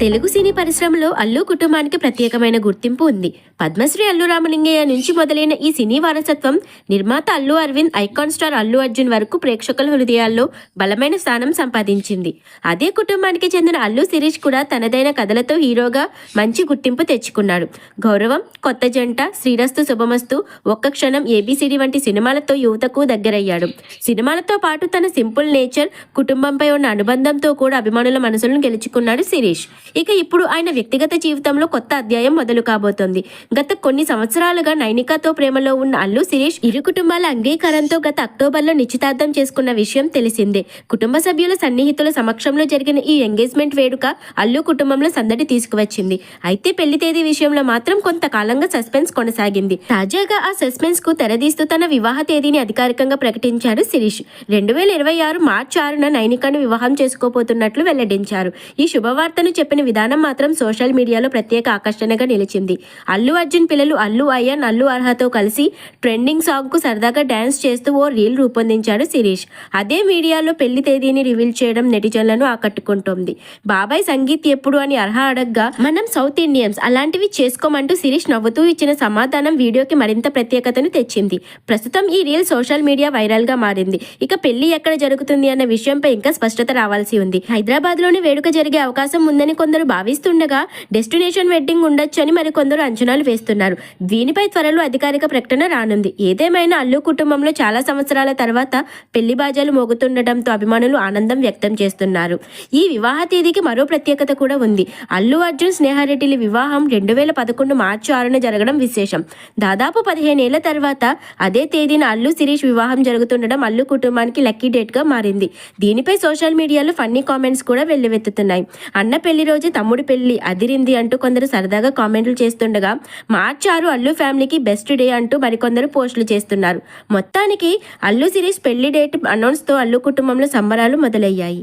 తెలుగు సినీ పరిశ్రమలో అల్లు కుటుంబానికి ప్రత్యేకమైన గుర్తింపు ఉంది. పద్మశ్రీ అల్లు రామలింగయ్య నుంచి మొదలైన ఈ సినీ వారసత్వం నిర్మాత అల్లు అరవింద్ ఐకాన్ స్టార్ అల్లు అర్జున్ వరకు ప్రేక్షకుల హృదయాల్లో బలమైన స్థానం సంపాదించింది. అదే కుటుంబానికి చెందిన అల్లు శిరీష్ కూడా తనదైన కథలతో హీరోగా మంచి గుర్తింపు తెచ్చుకున్నాడు. గౌరవం కొత్త జంట శ్రీరస్తు శుభమస్తు ఒక్క క్షణం ఏబిసిడి వంటి సినిమాలతో యువతకు దగ్గరయ్యాడు. సినిమాలతో పాటు తన సింపుల్ నేచర్ కుటుంబంపై ఉన్న అనుబంధంతో కూడా అభిమానుల మనసులను గెలుచుకున్నాడు శిరీష్. ఇక ఇప్పుడు ఆయన వ్యక్తిగత జీవితంలో కొత్త అధ్యాయం మొదలు కాబోతోంది. గత కొన్ని సంవత్సరాలుగా నైనికాతో ప్రేమలో ఉన్న అల్లు శిరీష్ ఇరు కుటుంబాల అంగీకారంతో గత అక్టోబర్లో నిశ్చితార్థం చేసుకున్న విషయం తెలిసిందే. కుటుంబ సభ్యుల సన్నిహితుల సమక్షంలో జరిగిన ఈ ఎంగేజ్మెంట్ వేడుక అల్లు కుటుంబంలో సందడి తీసుకువచ్చింది. అయితే పెళ్ళి తేదీ విషయంలో మాత్రం కొంతకాలంగా సస్పెన్స్ కొనసాగింది. తాజాగా ఆ సస్పెన్స్కు తెరదీస్తూ తన వివాహ తేదీని అధికారికంగా ప్రకటించాడు శిరీష్. రెండు వేల ఇరవై ఆరు మార్చి ఆరున నైనికాను వివాహం చేసుకోబోతున్నట్లు వెల్లడించారు. ఈ శుభవార్తను చెప్పిన విధానం మాత్రం సోషల్ మీడియాలో ప్రత్యేక ఆకర్షణగా నిలిచింది. అల్లు అర్జున్ పిల్లలు అల్లు అయ్యన్ అల్లు అర్హతో కలిసి ట్రెండింగ్ సాంగ్కు సరదాగా డాన్స్ చేస్తూ ఓ రీల్ రూపొందించాడు శిరీష్. అదే మీడియాలో పెళ్ళి తేదీని రివీల్ చేయడం నెటిజన్లను ఆకట్టుకుంటోంది. బాబాయ్ సంగీత్ ఎప్పుడు అని అర్హ అడగ్గా మనం సౌత్ ఇండియన్స్ అలాంటివి చేసుకోమంటూ శిరీష్ నవ్వుతూ ఇచ్చిన సమాధానం వీడియోకి మరింత ప్రత్యేకతను తెచ్చింది. ప్రస్తుతం ఈ రీల్ సోషల్ మీడియా వైరల్గా మారింది. ఇక పెళ్ళి ఎక్కడ జరుగుతుంది అన్న విషయంపై ఇంకా స్పష్టత రావాల్సి ఉంది. హైదరాబాద్లోని వేడుక జరిగే అవకాశం ఉందని కొందరు భావిస్తుండగా డెస్టినేషన్ వెడ్డింగ్ ఉండొచ్చని మరికొందరు అంచనాలు వేస్తున్నారు. దీనిపై త్వరలో అధికారిక ప్రకటన రానుంది. ఏదేమైనా అల్లు కుటుంబంలో చాలా సంవత్సరాల తర్వాత పెళ్ళి బాజాలు మోగుతుండటంతో అభిమానులు ఆనందం వ్యక్తం చేస్తున్నారు. ఈ వివాహ తేదీకి మరో ప్రత్యేకత కూడా ఉంది. అల్లు అర్జున్ స్నేహారెడ్డిల వివాహం రెండు వేల పదకొండు మార్చి ఆరున జరగడం విశేషం. దాదాపు పదిహేనేళ్ళ తర్వాత అదే తేదీన అల్లు శిరీష్ వివాహం జరుగుతుండడం అల్లు కుటుంబానికి లక్కీ డేట్గా మారింది. దీనిపై సోషల్ మీడియాలో ఫన్నీ కామెంట్స్ కూడా వెల్లువెత్తుతున్నాయి. అన్న పెళ్ళి రోజు తమ్ముడు పెళ్ళి అదిరింది అంటూ కొందరు సరదాగా కామెంట్లు చేస్తుండగా మార్చారు ఆరు అల్లు ఫ్యామిలీకి బెస్ట్ డే అంటూ మరికొందరు పోస్టులు చేస్తున్నారు. మొత్తానికి అల్లు సిరీస్ పెళ్ళి డేట్ అనౌన్స్తో అల్లు కుటుంబంలో సంబరాలు మొదలయ్యాయి.